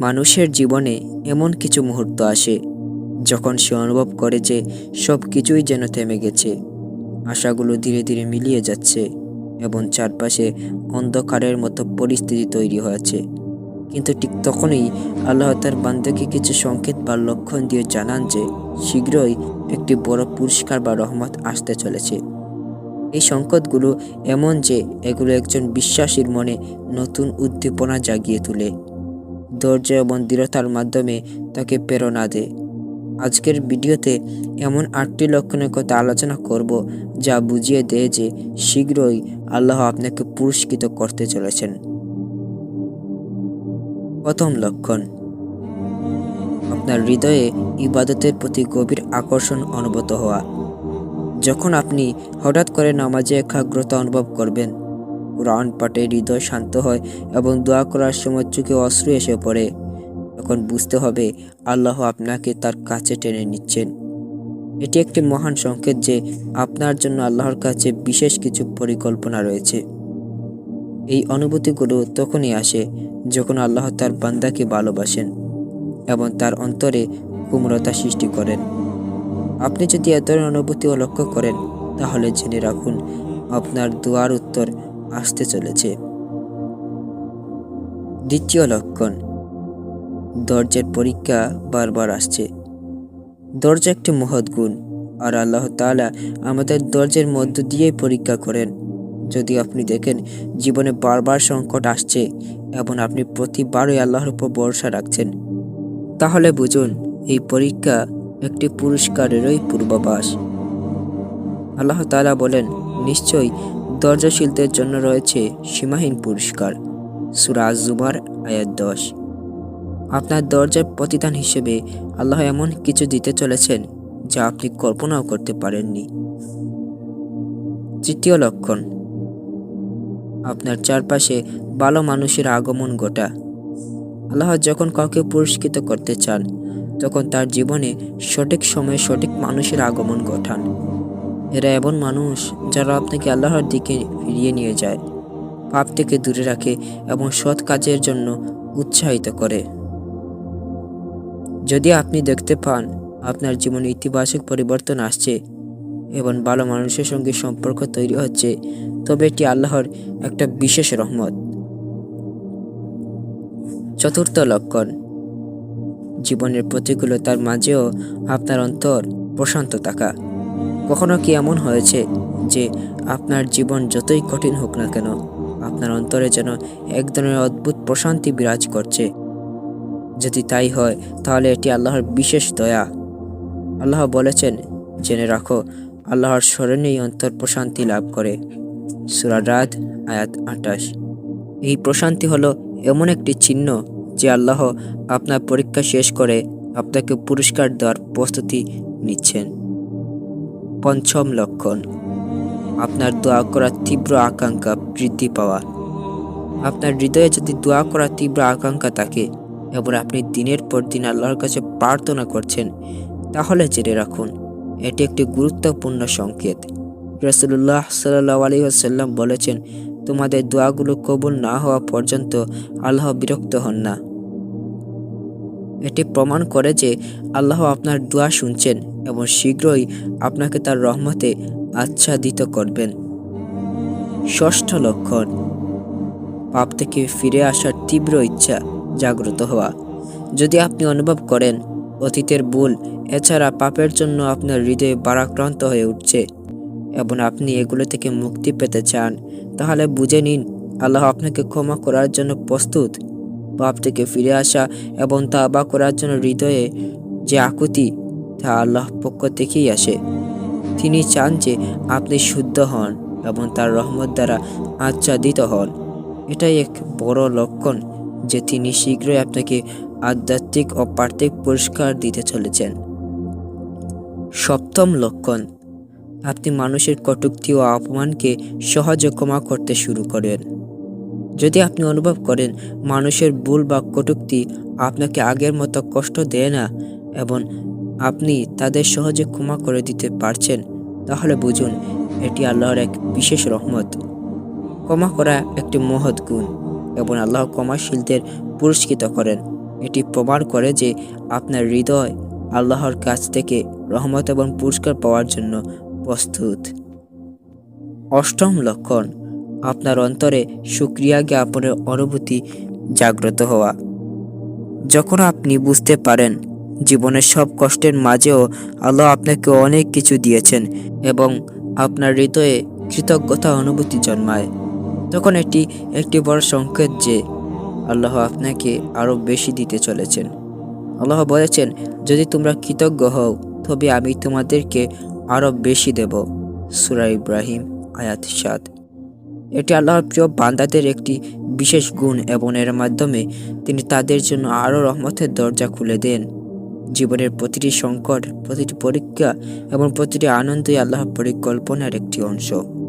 মানুষের জীবনে এমন কিছু মুহূর্ত আসে, যখন সে অনুভব করে যে সব কিছুই যেন থেমে গেছে। আশাগুলো ধীরে ধীরে মিলিয়ে যাচ্ছে এবং চারপাশে অন্ধকারের মতো পরিস্থিতি তৈরি হয়েছে। কিন্তু ঠিক তখনই আল্লাহ তার বান্ধবকে কিছু সংকেত বা লক্ষণ দিয়ে জানান যে শীঘ্রই একটি বড় পুরস্কার বা রহমত আসতে চলেছে। এই সংকটগুলো এমন যে এগুলো একজন বিশ্বাসীর মনে নতুন উদ্দীপনা জাগিয়ে তোলে। ধৈর্য এবং দৃঢ়তার মাধ্যমে তাকে প্রেরণা দেয় আজকের ভিডিওতে এমন আটটি লক্ষণের কথা আলোচনা করব যা বুঝিয়ে দেয় যে শীঘ্রই আল্লাহ আপনাকে পুরস্কৃত করতে চলেছেন। প্রথম লক্ষণ, আপনার হৃদয়ে ইবাদতের প্রতি গভীর আকর্ষণ অনুভূত হওয়া। যখন আপনি হঠাৎ করে নামাজে একাগ্রতা অনুভব করবেন কোরআন পাঠে হৃদয় শান্ত হয় এবং দোয়া করার সময় চোখে অশ্রু এসে পড়ে। তখন বুঝতে হবে আল্লাহ আপনাকে তার কাছে টেনে নিচ্ছেন। এটি একটি মহান সংকেত যে আপনার জন্য আল্লাহর কাছে বিশেষ কিছু পরিকল্পনা রয়েছে। এই অনুভূতিগুলো তখনই আসে যখন আল্লাহ তার বান্দাকে ভালোবাসেন এবং তার অন্তরে কুমরতা সৃষ্টি করেন। আপনি যদি এ ধরনের অনুভূতিও লক্ষ্য করেন, তাহলে জেনে রাখুন, আপনার দোয়ার উত্তর আসতে চলেছে। দ্বিতীয় লক্ষণ, দরজার পরীক্ষা বারবার আসছে। দরজা একটি মহৎ গুণ, আর আল্লাহ তাআলা আমাদের ধৈর্যের মধ্য দিয়েই পরীক্ষা করেন। যদি আপনি দেখেন, জীবনে বারবার সংকট আসছে এবং আপনি প্রতিবারই আল্লাহর উপর ভরসা রাখছেন। তাহলে বুঝুন, এই পরীক্ষা একটি পুরস্কারেরই পূর্বাভাস। আল্লাহ তালা বলেন, নিশ্চয়ই ধৈর্যশীলদের জন্য রয়েছে সীমাহীন পুরস্কার। সুরাজ জুবার আয়াত দশ। আপনার দরজার প্রতিদান হিসেবে আল্লাহ এমন কিছু দিতে চলেছেন যা আপনি কল্পনাও করতে পারেননি। তৃতীয় লক্ষণ, আপনার চারপাশে ভালো মানুষের আগমন ঘটা। আল্লাহ যখন কাউকে পুরস্কৃত করতে চান, তখন তার জীবনে সঠিক সময়ে সঠিক মানুষের আগমন ঘটান। এরা এমন মানুষ যারা আপনাকে আল্লাহর দিকে ফিরিয়ে নিয়ে যায় পাপ থেকে দূরে রাখে এবং সৎ কাজের জন্য উৎসাহিত করে। যদি আপনি দেখতে পান আপনার জীবনে ইতিবাচক পরিবর্তন আসছে এবং ভালো মানুষের সঙ্গে সম্পর্ক তৈরি হচ্ছে, তবে এটি আল্লাহর একটা বিশেষ রহমত। চতুর্থ লক্ষণ, জীবনের প্রতিকূলতার মাঝেও আপনার অন্তর প্রশান্ত থাকা। কখনো কি এমন হয়েছে যে আপনার জীবন যতই কঠিন হোক না কেন, আপনার অন্তরে যেন এক ধরনের অদ্ভুত প্রশান্তি বিরাজ করছে? যদি তাই হয়, তাহলে এটি আল্লাহর বিশেষ দয়া। আল্লাহ বলেছেন, জেনে রাখো, আল্লাহর স্মরণেই অন্তর প্রশান্তি লাভ করে। সুরারাত আয়াত আটাশ এই প্রশান্তি হলো এমন একটি চিহ্ন যে আল্লাহ আপনার পরীক্ষা শেষ করে আপনাকে পুরস্কার দেওয়ার প্রস্তুতি নিচ্ছেন। পঞ্চম লক্ষণ। আপনার দোয়া করার তীব্র আকাঙ্ক্ষা বৃদ্ধি পাওয়া। আপনার হৃদয়ে যদি দোয়া করার তীব্র আকাঙ্ক্ষা থাকে এবং আপনি দিনের পর দিন আল্লাহর কাছে প্রার্থনা করছেন, তাহলে জেনে রাখুন, এটি একটি গুরুত্বপূর্ণ সংকেত। রসুল্লাহ সাল্লাহ আলী আসাল্লাম বলেছেন, তোমাদের দোয়াগুলো কবুল না হওয়া পর্যন্ত আল্লাহ বিরক্ত হন না। এটি প্রমাণ করে যে আল্লাহ আপনার দোয়া শুনছেন এবং শীঘ্রই আপনাকে তার রহমতে আচ্ছাদিত করবেন। ষষ্ঠ লক্ষণ, পাপ থেকে ফিরে আসার তীব্র ইচ্ছা জাগ্রত হওয়া। যদি আপনি অনুভব করেন, অতীতের ভুল এছাড়া পাপের জন্য আপনার হৃদয়ে বারাক্রান্ত হয়ে উঠছে এবং আপনি এগুলো থেকে মুক্তি পেতে চান, তাহলে বুঝে নিন, আল্লাহ আপনাকে ক্ষমা করার জন্য প্রস্তুত। পাপ থেকে ফিরে আসা এবং তা আবা করার জন্য হৃদয়ে যে আকুতি তা আল্লাহ পক্ষ থেকেই আসে। তিনি চান যে আপনি শুদ্ধ হন এবং তার রহমত দ্বারা আচ্ছাদিত হন। এটাই এক বড় লক্ষণ যে তিনি শীঘ্রই আপনাকে আধ্যাত্মিক ও পার্থিক পুরস্কার দিতে চলেছেন। সপ্তম লক্ষণ, আপনি মানুষের কটুক্তি ও অপমানকে সহজে ক্ষমা করতে শুরু করেন। যদি আপনি অনুভব করেন মানুষের ভুল বা কটুক্তি আপনাকে আগের মতো কষ্ট দেয় না এবং আপনি তাদের সহজে ক্ষমা করে দিতে পারছেন, তাহলে বুঝুন এটি আল্লাহর এক বিশেষ রহমত। ক্ষমা করা একটি মহৎ গুণ এবং আল্লাহ ক্ষমাশীলদের পুরস্কৃত করেন। এটি প্রমাণ করে যে আপনার হৃদয় আল্লাহর কাছ থেকে রহমত এবং পুরস্কার পাওয়ার জন্য প্রস্তুত। অষ্টম লক্ষণ, আপনার অন্তরে সুক্রিয়া জ্ঞাপনের অনুভূতি জাগ্রত হওয়া। যখন আপনি বুঝতে পারেন জীবনের সব কষ্টের মাঝেও আল্লাহ আপনাকে অনেক কিছু দিয়েছেন এবং আপনার হৃদয়ে কৃতজ্ঞতা অনুভূতি জন্মায়। তখন এটি একটি বড় সংকেত যে আল্লাহ আপনাকে আরও বেশি দিতে চলেছেন। আল্লাহ বলেছেন, যদি তোমরা কৃতজ্ঞ হও, তবে আমি তোমাদেরকে আরও বেশি দেব। সুরা ইব্রাহিম, আয়াত সাত। এটি আল্লাহর প্রিয় বান্দাদের একটি বিশেষ গুণ এবং এর মাধ্যমে তিনি তাদের জন্য আরও রহমতের দরজা খুলে দেন। জীবনের প্রতিটি সংকট প্রতিটি পরীক্ষা এবং প্রতিটি আনন্দই আল্লাহর পরিকল্পনার একটি অংশ।